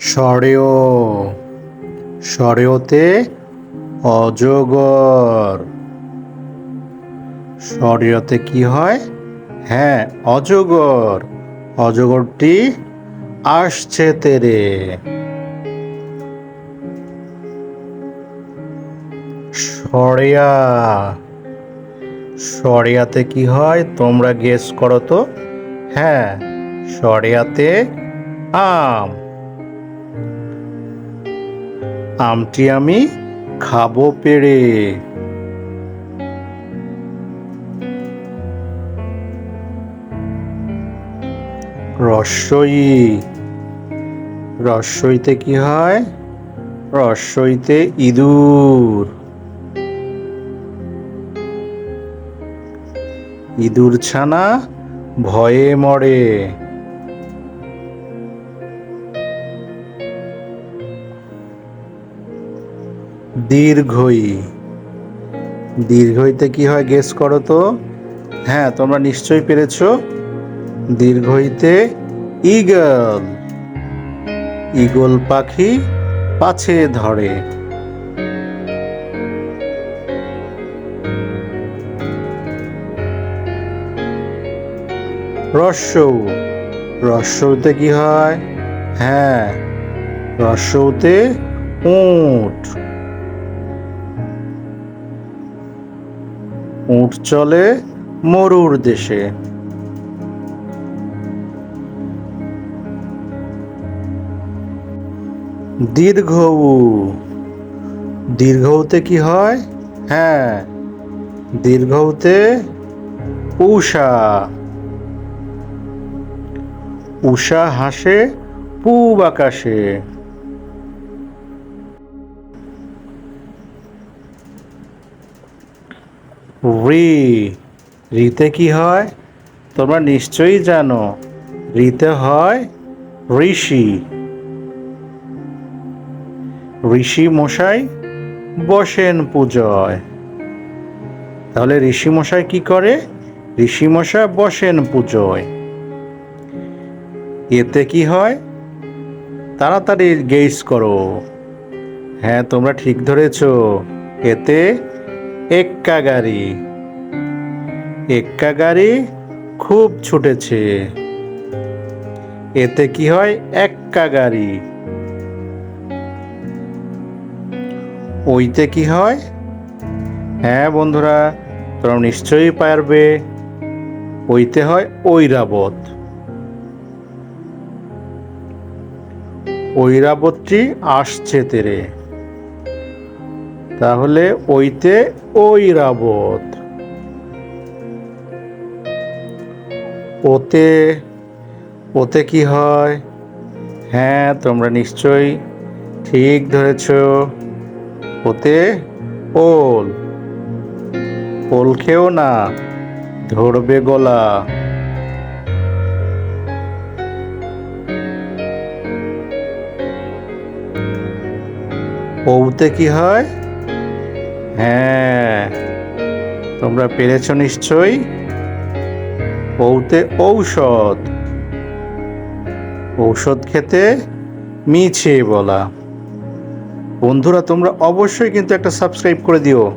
সরেও সরেওতে অজগর। সরেওতে কি হয়? হ্যাঁ অজগর। অজগরটি আসছে তেরে। সরেয়া। সরেয়াতে কি হয়? তোমরা গেস করো তো। হ্যাঁ সরেয়াতে আম। আমটি আমি খাব পেড়ে। রসই। রসইতে কি হয়? রসইতে ইঁদুর। ইঁদুর ছানা ভয়ে মরে। দীর্ঘই। দীর্ঘইতে কি হয় গেস করো তো? হ্যাঁ তোমরা নিশ্চয়ই পেরেছ। দীর্ঘইতে ইগল ইগল পাখি পাছে ধরে। রস্যৌ রস্যৌতে কি হয়? হ্যাঁ রস্যৌতে উট। উট চলে মরুর দেশে। দীর্ঘ উ দীর্ঘতে কি হয়? হ্যাঁ দীর্ঘতে উষা উষা হাসে পূব আকাশে। রি, রিতে কি হয়? তোমরা নিশ্চয়ই জানো, রিতে হয় ঋষি। ঋষি মশাই বসেন পূজয়। তাহলে ঋষি মশাই কি করে? ঋষি মশাই বসেন পুজোয়। এতে কি হয়? তাড়াতাড়ি গেস করো। হ্যাঁ তোমরা ঠিক ধরেছ। এতে এক্কা গাড়ি। এক্কা গাড়ি খুব ছুটেছে। এতে কি হয়? এক্কা গাড়ি। ওইতে কি হয়? হ্যাঁ বন্ধুরা, তোমরা নিশ্চয়ই পারবে। ওইতে হয় ঐরাবত। ঐরাবতটি আসছে তেরে। তাহলে ওইতে ঐরাবত। ওতে ওতে কি হয়? হ্যাঁ তোমরা নিশ্চয়ই ঠিক ধরেছ। ওতে ওল। ওল খেও না, ধরবে গলা। ওতে কি হয়? হ্যাঁ তোমরা পেরেছ নিশ্চয়ই? ওতে ঔষধ। ঔষধ খেতে মিছে বলা। বন্ধুরা, তোমরা অবশ্যই কিন্তু একটা সাবস্ক্রাইব করে দিও।